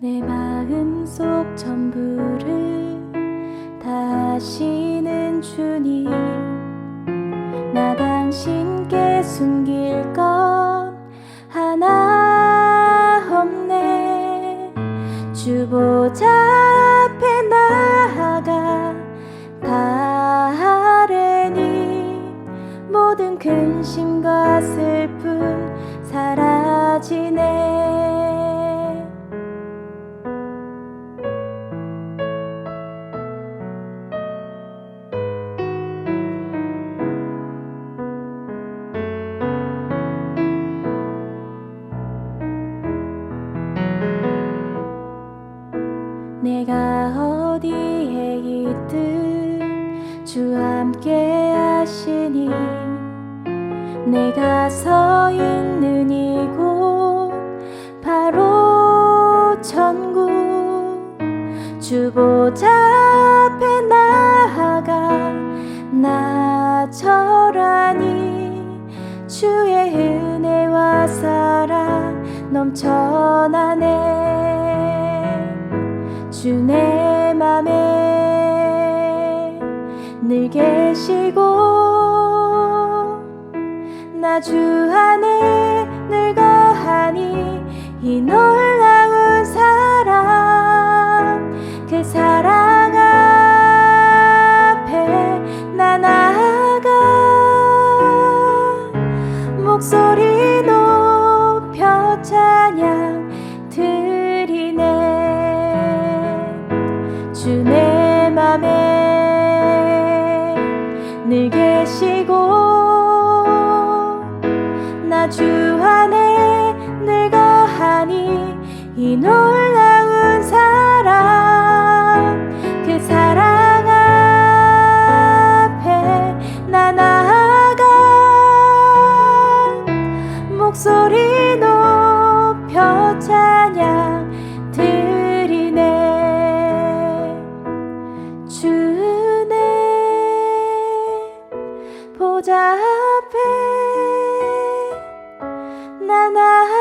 내 마음 속 전부를 다시는 주님 나 당신께 숨길 것 하나 없네. 주보자 앞에 나아가 다 아뢰니 모든 근심과 슬픔 사라지네 내가 어디에 있든 주 함께 하시니 내가 서 있는 이곳 바로 천국. 주보자 앞에 나아가 나 절하니 주의 은혜와 사랑 넘쳐나네 주 내 맘에 늘 계시고 나 주 안에 늘 거하니 이 놀라운 사랑 그 사랑 앞에 나 나아가 목소리 높여 찬양 늘 계시고 나 주 안에 늘 거하니 이 놀라운 사랑 그 사랑 앞에 나 나아가 목소리 높여 찬양 앞에 난 앞에